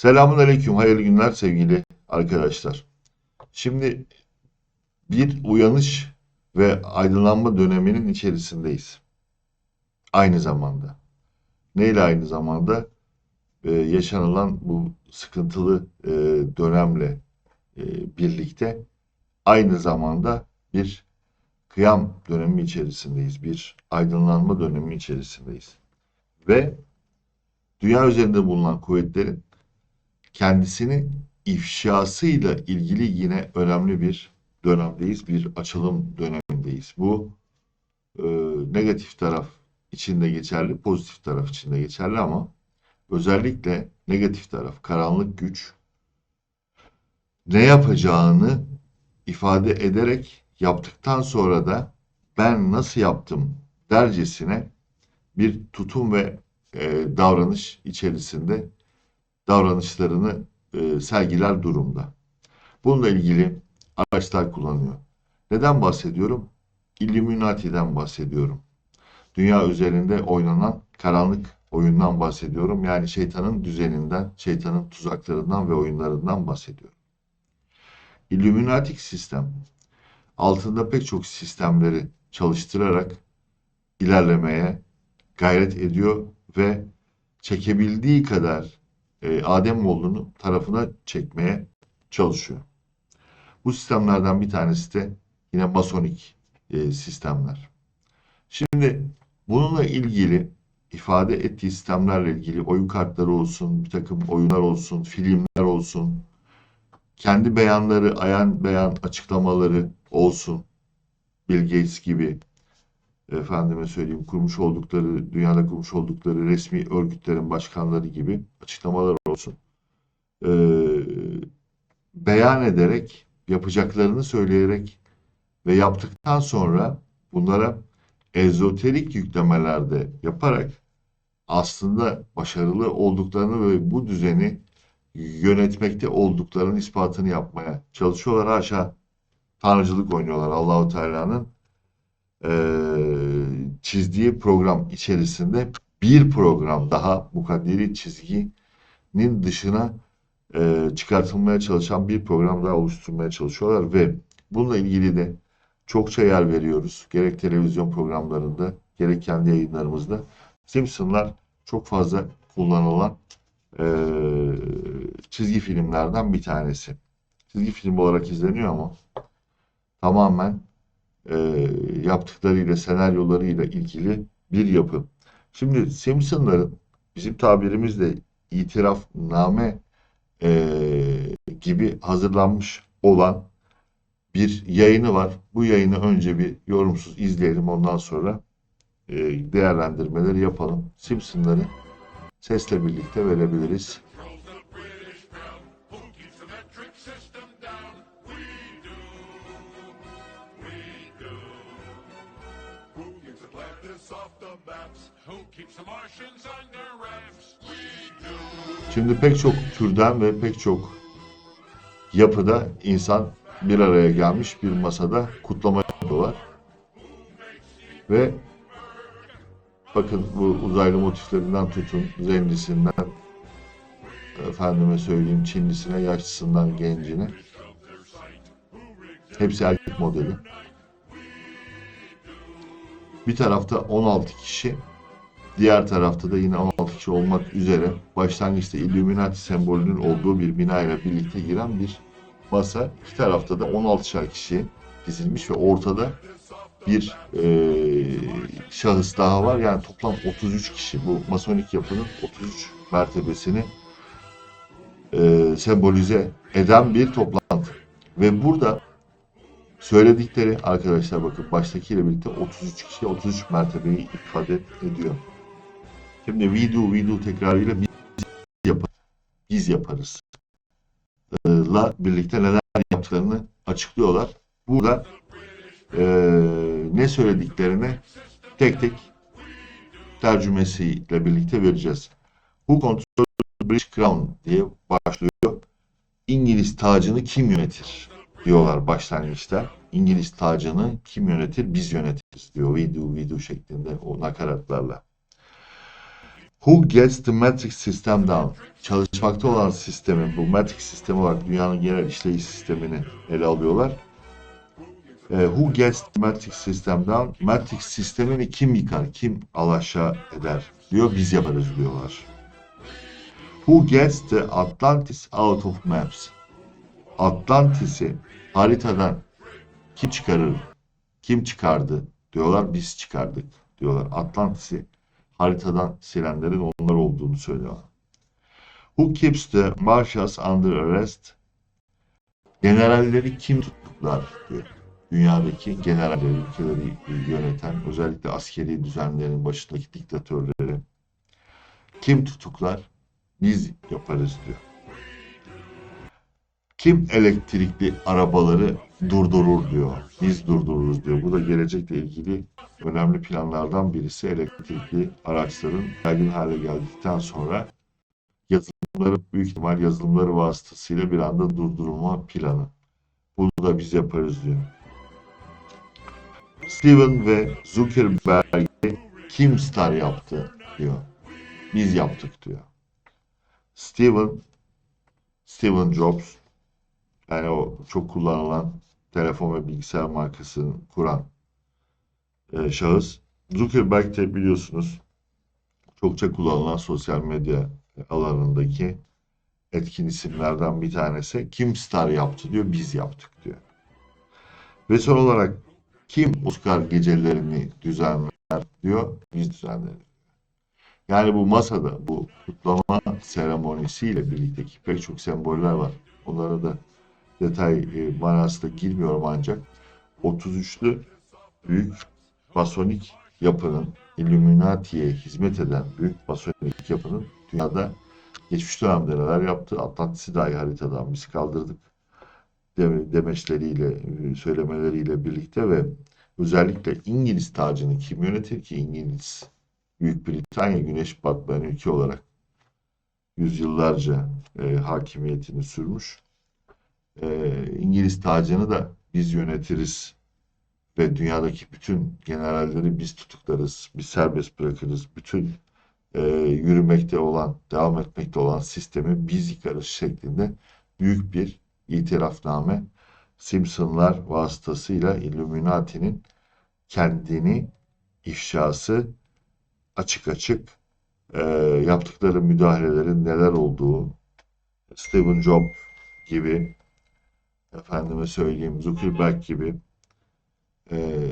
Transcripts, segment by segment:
Selamun Aleyküm, hayırlı günler sevgili arkadaşlar. Şimdi bir uyanış ve aydınlanma döneminin içerisindeyiz. Aynı zamanda. Neyle aynı zamanda? Ee, yaşanılan bu sıkıntılı e, dönemle e, birlikte aynı zamanda bir kıyam dönemi içerisindeyiz. Bir aydınlanma dönemi içerisindeyiz. Ve dünya üzerinde bulunan kuvvetlerin kendisini ifşasıyla ilgili yine önemli bir dönemdeyiz. Bir açılım dönemindeyiz. Bu e, negatif taraf içinde geçerli, pozitif taraf içinde geçerli ama özellikle negatif taraf, karanlık güç ne yapacağını ifade ederek yaptıktan sonra da ben nasıl yaptım dercesine bir tutum ve e, davranış içerisinde davranışlarını e, sergiler durumda. Bununla ilgili araçlar kullanıyor. Neden bahsediyorum? Illuminati'den bahsediyorum. Dünya üzerinde oynanan karanlık oyundan bahsediyorum. Yani şeytanın düzeninden, şeytanın tuzaklarından ve oyunlarından bahsediyorum. Illuminatik sistem altında pek çok sistemleri çalıştırarak ilerlemeye gayret ediyor ve çekebildiği kadar e, Ademoğlunu tarafına çekmeye çalışıyor. Bu sistemlerden bir tanesi de yine masonik e, sistemler. Şimdi bununla ilgili ifade ettiği sistemlerle ilgili oyun kartları olsun, bir takım oyunlar olsun, filmler olsun, kendi beyanları, ayan beyan açıklamaları olsun, Bill Gates gibi efendime söyleyeyim kurmuş oldukları, dünyada kurmuş oldukları resmi örgütlerin başkanları gibi açıklamalar olsun. Ee, beyan ederek, yapacaklarını söyleyerek ve yaptıktan sonra bunlara ezoterik yüklemelerde yaparak aslında başarılı olduklarını ve bu düzeni yönetmekte olduklarının ispatını yapmaya çalışıyorlar. Haşa tanrıcılık oynuyorlar Allahu Teala'nın e, çizdiği program içerisinde bir program daha mukadderi çizginin dışına e, çıkartılmaya çalışan bir program daha oluşturmaya çalışıyorlar ve bununla ilgili de çokça yer veriyoruz. Gerek televizyon programlarında gerek kendi yayınlarımızda. Simpsonlar çok fazla kullanılan e, çizgi filmlerden bir tanesi. Çizgi film olarak izleniyor ama tamamen e, yaptıklarıyla, senaryolarıyla ilgili bir yapı. Şimdi Simpsonların bizim tabirimizle itirafname e, gibi hazırlanmış olan bir yayını var. Bu yayını önce bir yorumsuz izleyelim. Ondan sonra e, değerlendirmeleri yapalım. Simpsonları sesle birlikte verebiliriz. Şimdi pek çok türden ve pek çok yapıda insan bir araya gelmiş bir masada kutlama yapıyorlar. Ve bakın bu uzaylı motiflerinden tutun, zencisinden, efendime söyleyeyim Çinlisine, yaşlısından gencine. Hepsi erkek modeli. Bir tarafta 16 kişi, diğer tarafta da yine 16 kişi olmak üzere başlangıçta Illuminati sembolünün olduğu bir bina ile birlikte giren bir masa. İki tarafta da 16'şer kişi dizilmiş ve ortada bir eee, şahıs daha var. Yani toplam 33 kişi bu masonik yapının 33 mertebesini eee, sembolize eden bir toplantı. Ve burada söyledikleri arkadaşlar bakın baştakiyle birlikte 33 kişi 33 mertebeyi ifade ediyor. Şimdi we do, we do tekrarıyla biz yaparız. Biz yaparız. La birlikte neler yaptıklarını açıklıyorlar. Burada e, ne söylediklerini tek tek tercümesiyle birlikte vereceğiz. Who controls the British Crown diye başlıyor. İngiliz tacını kim yönetir diyorlar başlangıçta. İngiliz tacını kim yönetir? Biz yönetiriz diyor. We do, we do şeklinde o nakaratlarla. Who gets the metric system down? Çalışmakta olan sistemin, bu metric sistemi olarak dünyanın genel işleyiş sistemini ele alıyorlar. Ee, who gets the metric system down? Metric sistemini kim yıkar, kim alaşağı eder diyor, biz yaparız diyorlar. Who gets the Atlantis out of maps? Atlantis'i haritadan kim çıkarır, kim çıkardı diyorlar, biz çıkardık diyorlar. Atlantis'i haritadan silenlerin onlar olduğunu söylüyorlar. Who keeps the marshals under arrest? Generalleri kim tutuklar diyor. Dünyadaki generalleri, ülkeleri yöneten, özellikle askeri düzenlerin başındaki diktatörleri kim tutuklar? Biz yaparız diyor. Kim elektrikli arabaları durdurur diyor. Biz durdururuz diyor. Bu da gelecekle ilgili önemli planlardan birisi elektrikli araçların yaygın hale geldikten sonra yazılımları büyük ihtimal yazılımları vasıtasıyla bir anda durdurulma planı. Bunu da biz yaparız diyor. Steven ve Zuckerberg'i kim star yaptı diyor. Biz yaptık diyor. Steven Steven Jobs yani o çok kullanılan telefon ve bilgisayar markasını kuran e, şahıs. Zuckerberg de biliyorsunuz çokça kullanılan sosyal medya alanındaki etkin isimlerden bir tanesi. Kim star yaptı diyor, biz yaptık diyor. Ve son olarak kim Oscar gecelerini düzenler diyor, biz düzenleriz. Yani bu masada, bu kutlama seremonisiyle birlikte ki pek çok semboller var. Onlara da detay e, manasında girmiyorum ancak 33'lü büyük masonik yapının Illuminati'ye hizmet eden büyük masonik yapının dünyada geçmiş dönemde neler yaptı? Atlantis'i dahi haritadan biz kaldırdık deme- demeçleriyle, e, söylemeleriyle birlikte ve özellikle İngiliz tacını kim yönetir ki İngiliz Büyük Britanya güneş batmayan ülke olarak yüzyıllarca e, hakimiyetini sürmüş. E, İngiliz tacını da biz yönetiriz ve dünyadaki bütün generalleri biz tutuklarız, biz serbest bırakırız. Bütün e, yürümekte olan, devam etmekte olan sistemi biz yıkarız şeklinde büyük bir itirafname Simpsonlar vasıtasıyla Illuminati'nin kendini ifşası açık açık e, yaptıkları müdahalelerin neler olduğu Stephen Jobs gibi efendime söyleyeyim Zuckerberg gibi e,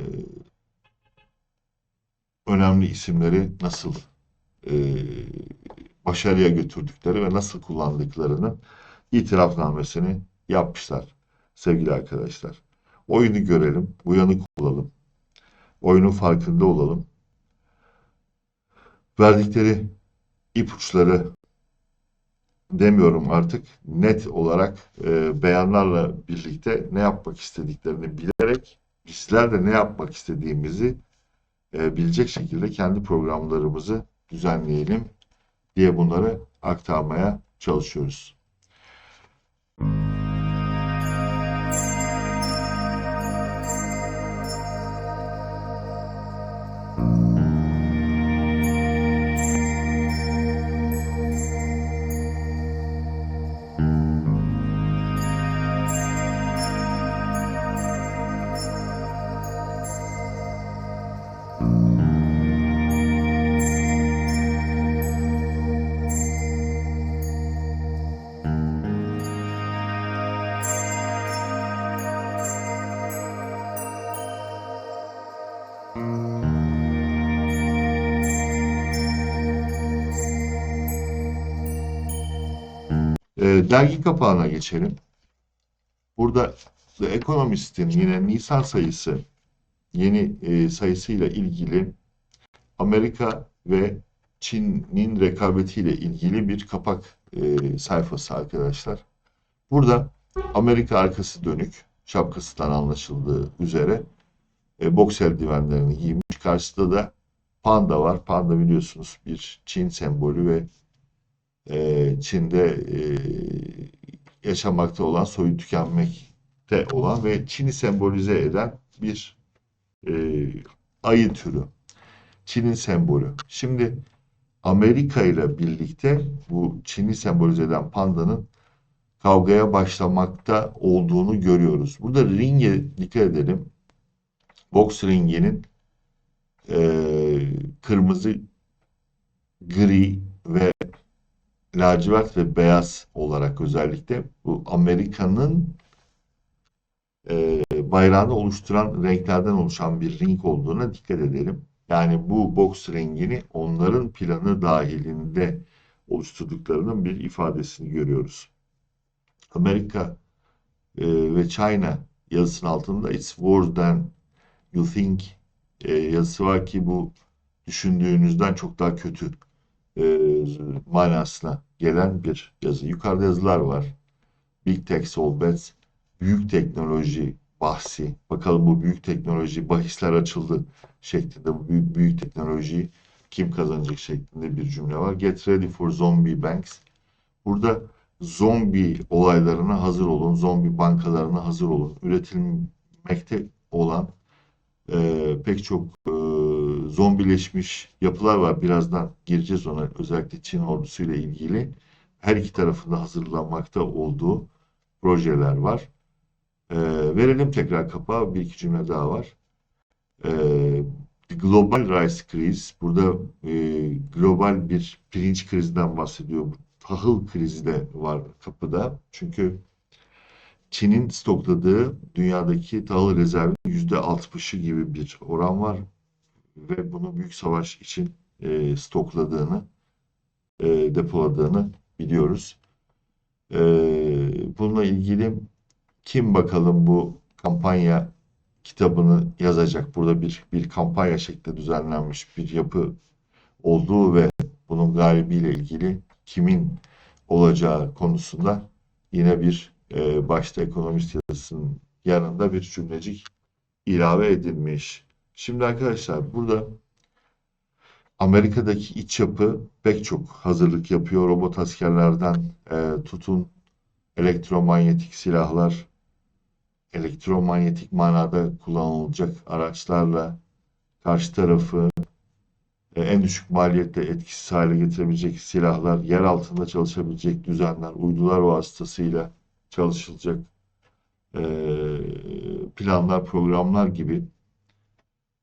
önemli isimleri nasıl e, başarıya götürdükleri ve nasıl kullandıklarının itirafnamesini yapmışlar sevgili arkadaşlar. Oyunu görelim, uyanık olalım, oyunun farkında olalım. Verdikleri ipuçları demiyorum artık net olarak e, beyanlarla birlikte ne yapmak istediklerini bilerek bizler de ne yapmak istediğimizi e, bilecek şekilde kendi programlarımızı düzenleyelim diye bunları aktarmaya çalışıyoruz. Dergi kapağına geçelim. Burada The Economist'in yine Nisan sayısı yeni e, sayısıyla ilgili Amerika ve Çin'in rekabetiyle ilgili bir kapak e, sayfası arkadaşlar. Burada Amerika arkası dönük, şapkasından anlaşıldığı üzere e, boks eldivenlerini giymiş. Karşısında da panda var. Panda biliyorsunuz bir Çin sembolü ve e, Çin'de e, yaşamakta olan, soyu tükenmekte olan ve Çin'i sembolize eden bir e, ayı türü. Çin'in sembolü. Şimdi Amerika ile birlikte bu Çin'i sembolize eden pandanın kavgaya başlamakta olduğunu görüyoruz. Burada ringe dikkat edelim. Boks ringinin eee, kırmızı, gri ve lacivert ve beyaz olarak özellikle bu Amerika'nın eee, bayrağını oluşturan renklerden oluşan bir ring olduğuna dikkat edelim. Yani bu boks ringini onların planı dahilinde oluşturduklarının bir ifadesini görüyoruz. Amerika e, ve China yazısının altında It's worse than you think e, yazısı var ki bu düşündüğünüzden çok daha kötü e, manasına gelen bir yazı. Yukarıda yazılar var. Big Tech Bets, büyük teknoloji bahsi. Bakalım bu büyük teknoloji bahisler açıldı şeklinde bu büyük, büyük teknolojiyi kim kazanacak şeklinde bir cümle var. Get ready for zombie banks. Burada zombi olaylarına hazır olun, zombi bankalarına hazır olun. Üretilmekte olan e, pek çok e, zombileşmiş yapılar var. Birazdan gireceğiz ona. Özellikle Çin ordusuyla ilgili her iki tarafında hazırlanmakta olduğu projeler var. E, verelim tekrar kapağı. Bir iki cümle daha var. E, global rice kriz. Burada e, global bir pirinç krizinden bahsediyor. Tahıl krizi de var kapıda. Çünkü Çin'in stokladığı dünyadaki tahıl rezervinin %60'ı gibi bir oran var ve bunu büyük savaş için e, stokladığını, e, depoladığını biliyoruz. E, bununla ilgili kim bakalım bu kampanya kitabını yazacak? Burada bir bir kampanya şeklinde düzenlenmiş bir yapı olduğu ve bunun galibiyle ilgili kimin olacağı konusunda yine bir e, başta ekonomist yazısının yanında bir cümlecik ilave edilmiş. Şimdi arkadaşlar burada Amerika'daki iç yapı pek çok hazırlık yapıyor. Robot askerlerden e, tutun elektromanyetik silahlar, elektromanyetik manada kullanılacak araçlarla karşı tarafı e, en düşük maliyetle etkisiz hale getirebilecek silahlar, yer altında çalışabilecek düzenler, uydular vasıtasıyla çalışılacak e, planlar, programlar gibi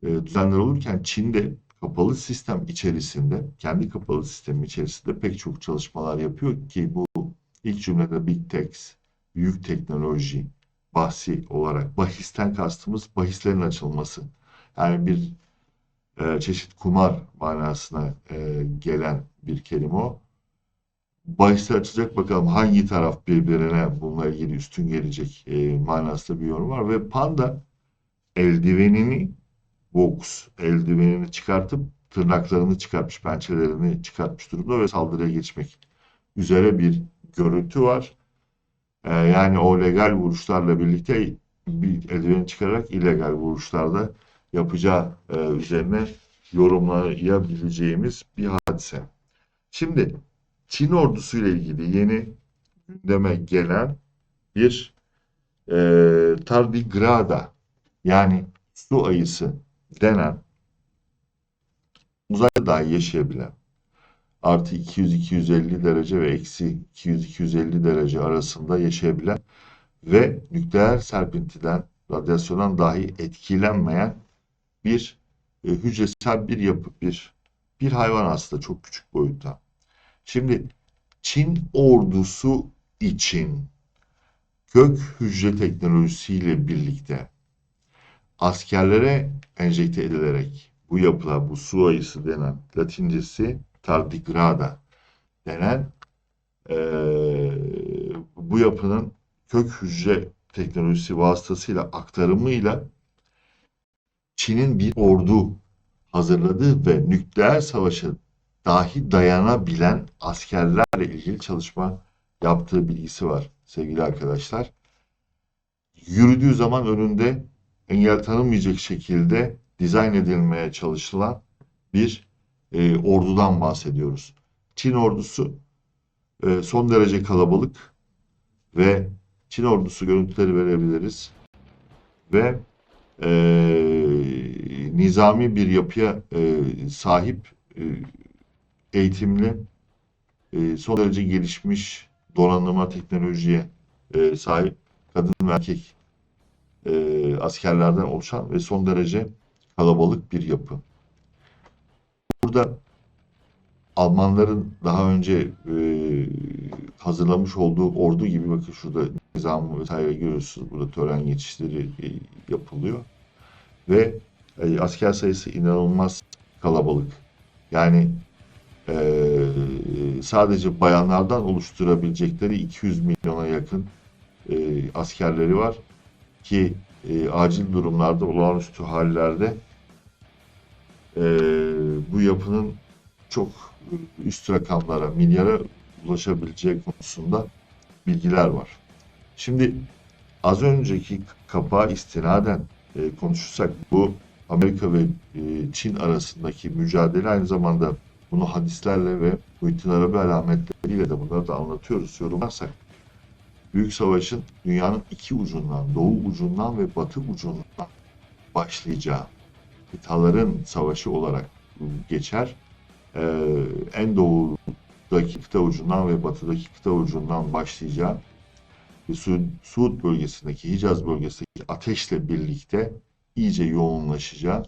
e, düzenler olurken Çin'de kapalı sistem içerisinde, kendi kapalı sistemi içerisinde pek çok çalışmalar yapıyor ki bu ilk cümlede Big Tech, büyük teknoloji bahsi olarak bahisten kastımız bahislerin açılması. Yani bir e, çeşit kumar manasına e, gelen bir kelime o. Bahisler açılacak bakalım hangi taraf birbirine bununla ilgili üstün gelecek e, manasında bir yorum var. Ve Panda eldivenini box eldivenini çıkartıp tırnaklarını çıkartmış, pençelerini çıkartmış durumda ve saldırıya geçmek üzere bir görüntü var. E, yani o legal vuruşlarla birlikte bir eldiveni çıkararak illegal vuruşlarda yapacağı e, üzerine yorumlayabileceğimiz bir hadise. Şimdi Çin ordusu ile ilgili yeni gündeme gelen bir e, tardigrada yani su ayısı denen uzayda dahi yaşayabilen artı 200-250 derece ve eksi 200-250 derece arasında yaşayabilen ve nükleer serpintiden, radyasyondan dahi etkilenmeyen bir e, hücresel bir yapı, bir bir hayvan aslında çok küçük boyutta. Şimdi Çin ordusu için kök hücre teknolojisiyle birlikte askerlere enjekte edilerek bu yapılar, bu su ayısı denen latincesi tardigrada denen eee, bu yapının kök hücre teknolojisi vasıtasıyla aktarımıyla Çin'in bir ordu hazırladığı ve nükleer savaşa dahi dayanabilen askerlerle ilgili çalışma yaptığı bilgisi var sevgili arkadaşlar. Yürüdüğü zaman önünde engel tanınmayacak şekilde dizayn edilmeye çalışılan bir e, ordudan bahsediyoruz. Çin ordusu e, son derece kalabalık ve Çin ordusu görüntüleri verebiliriz ve e, nizami bir yapıya e, sahip e, eğitimli, e, son derece gelişmiş donanıma, teknolojiye e, sahip kadın ve erkek e, askerlerden oluşan ve son derece kalabalık bir yapı. Burada Almanların daha önce e, hazırlamış olduğu ordu gibi bakın şurada nizamı vesaire görüyorsunuz. Burada tören geçişleri e, yapılıyor. Ve e, asker sayısı inanılmaz kalabalık. Yani e, sadece bayanlardan oluşturabilecekleri 200 milyona yakın e, askerleri var ki e, acil durumlarda, olağanüstü hallerde e, bu yapının çok üst rakamlara, milyara ulaşabileceği konusunda bilgiler var. Şimdi az önceki kapağa istinaden e, konuşursak bu Amerika ve e, Çin arasındaki mücadele aynı zamanda bunu hadislerle ve Muhittin Arabi alametleriyle de bunları da anlatıyoruz, yorumlarsak Büyük Savaş'ın dünyanın iki ucundan, doğu ucundan ve batı ucundan başlayacağı kıtaların savaşı olarak geçer. Ee, en doğudaki kıta ucundan ve batıdaki kıta ucundan başlayacağı ve Su Suud bölgesindeki, Hicaz bölgesindeki ateşle birlikte iyice yoğunlaşacağı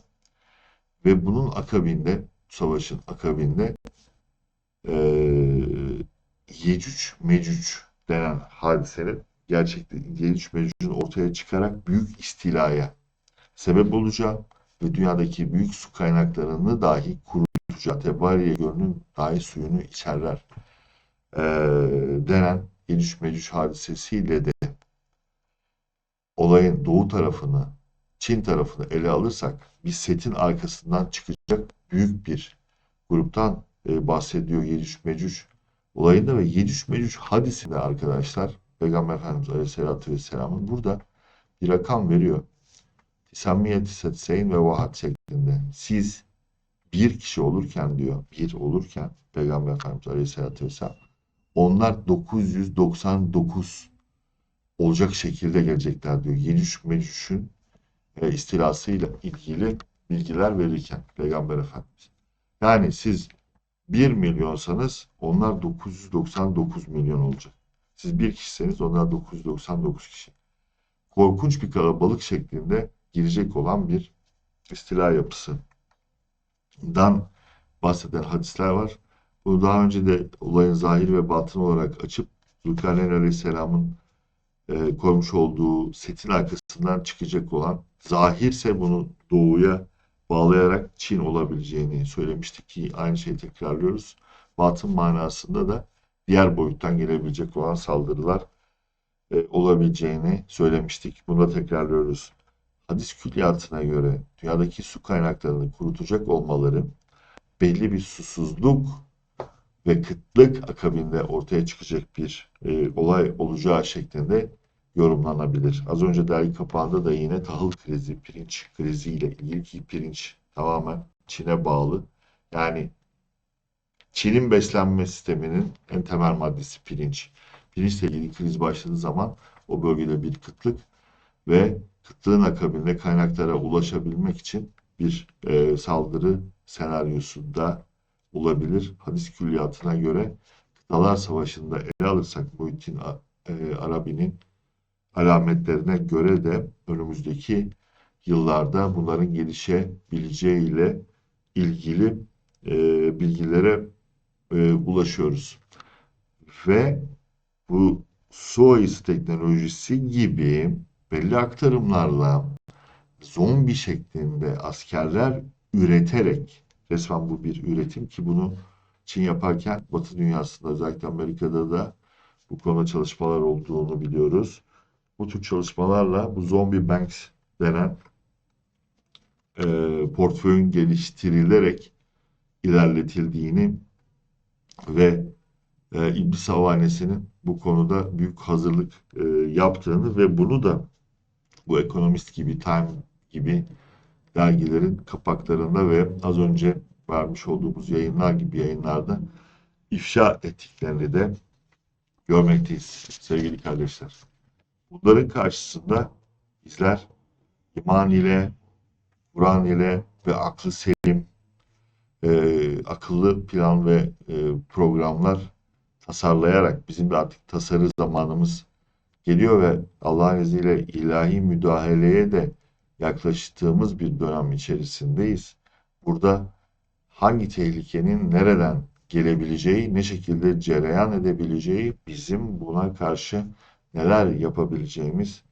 ve bunun akabinde, savaşın akabinde eee Yecüc Mecüc denen hadisenin gerçekten Yecüc Mecüc'ün ortaya çıkarak büyük istilaya sebep olacağı ve dünyadaki büyük su kaynaklarını dahi kurutacağı, Tebariye Gölü'nün dahi suyunu içerler eee, denen Yecüc Mecüc hadisesiyle de olayın doğu tarafını, Çin tarafını ele alırsak bir setin arkasından çıkacak büyük bir gruptan e, bahsediyor Yecüc Mecüc olayında ve Yecüc Mecüc hadisinde arkadaşlar Peygamber Efendimiz Aleyhisselatü Vesselam'ın burada bir rakam veriyor. Tisamiyet Setseyn ve Vahat şeklinde. Siz bir kişi olurken diyor, bir olurken Peygamber Efendimiz Aleyhisselatü Vesselam onlar 999 olacak şekilde gelecekler diyor. Yecüc Mecüc'ün e, istilasıyla ilgili bilgiler verirken Peygamber Efendimiz. Yani siz 1 milyonsanız onlar 999 milyon olacak. Siz bir kişiseniz onlar 999 kişi. Korkunç bir kalabalık şeklinde girecek olan bir istila yapısından bahseden hadisler var. Bunu daha önce de olayın zahir ve batın olarak açıp Zülkarneyn Aleyhisselam'ın e, koymuş olduğu setin arkasından çıkacak olan zahirse bunu doğuya bağlayarak Çin olabileceğini söylemiştik ki aynı şeyi tekrarlıyoruz. Batın manasında da diğer boyuttan gelebilecek olan saldırılar e, olabileceğini söylemiştik. Bunu da tekrarlıyoruz. Hadis külliyatına göre dünyadaki su kaynaklarını kurutacak olmaları belli bir susuzluk ve kıtlık akabinde ortaya çıkacak bir e, olay olacağı şeklinde yorumlanabilir. Az önce dergi kapağında da yine tahıl krizi, pirinç krizi ile ilgili ki pirinç tamamen Çin'e bağlı. Yani Çin'in beslenme sisteminin en temel maddesi pirinç. Pirinçle ilgili kriz başladığı zaman o bölgede bir kıtlık ve kıtlığın akabinde kaynaklara ulaşabilmek için bir e, saldırı senaryosu da olabilir. Hadis külliyatına göre Kıtalar Savaşı'nda ele alırsak Muhittin e, Arabi'nin alametlerine göre de önümüzdeki yıllarda bunların gelişebileceğiyle ilgili e, bilgilere e, ulaşıyoruz. Ve bu SOIS teknolojisi gibi belli aktarımlarla zombi şeklinde askerler üreterek resmen bu bir üretim ki bunu Çin yaparken Batı dünyasında özellikle Amerika'da da bu konuda çalışmalar olduğunu biliyoruz. Bu tür çalışmalarla bu zombie banks denen e, portföyün geliştirilerek ilerletildiğini ve e, İblis Havanesi'nin bu konuda büyük hazırlık e, yaptığını ve bunu da bu Economist gibi, Time gibi dergilerin kapaklarında ve az önce vermiş olduğumuz yayınlar gibi yayınlarda ifşa ettiklerini de görmekteyiz sevgili kardeşler. Bunların karşısında bizler iman ile, Kur'an ile ve aklı selim e, akıllı plan ve e, programlar tasarlayarak bizim de artık tasarı zamanımız geliyor ve Allah'ın izniyle ilahi müdahaleye de yaklaştığımız bir dönem içerisindeyiz. Burada hangi tehlikenin nereden gelebileceği, ne şekilde cereyan edebileceği, bizim buna karşı neler yapabileceğimiz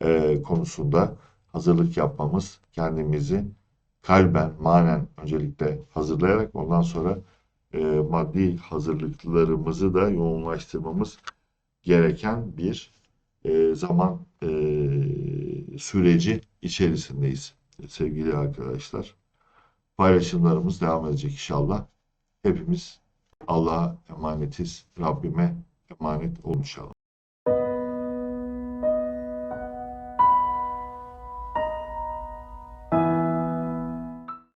e, konusunda hazırlık yapmamız, kendimizi kalben, manen öncelikle hazırlayarak ondan sonra e, maddi hazırlıklarımızı da yoğunlaştırmamız gereken bir e, zaman e, süreci içerisindeyiz sevgili arkadaşlar. Paylaşımlarımız devam edecek inşallah. Hepimiz Allah'a emanetiz. Rabbime emanet olun inşallah.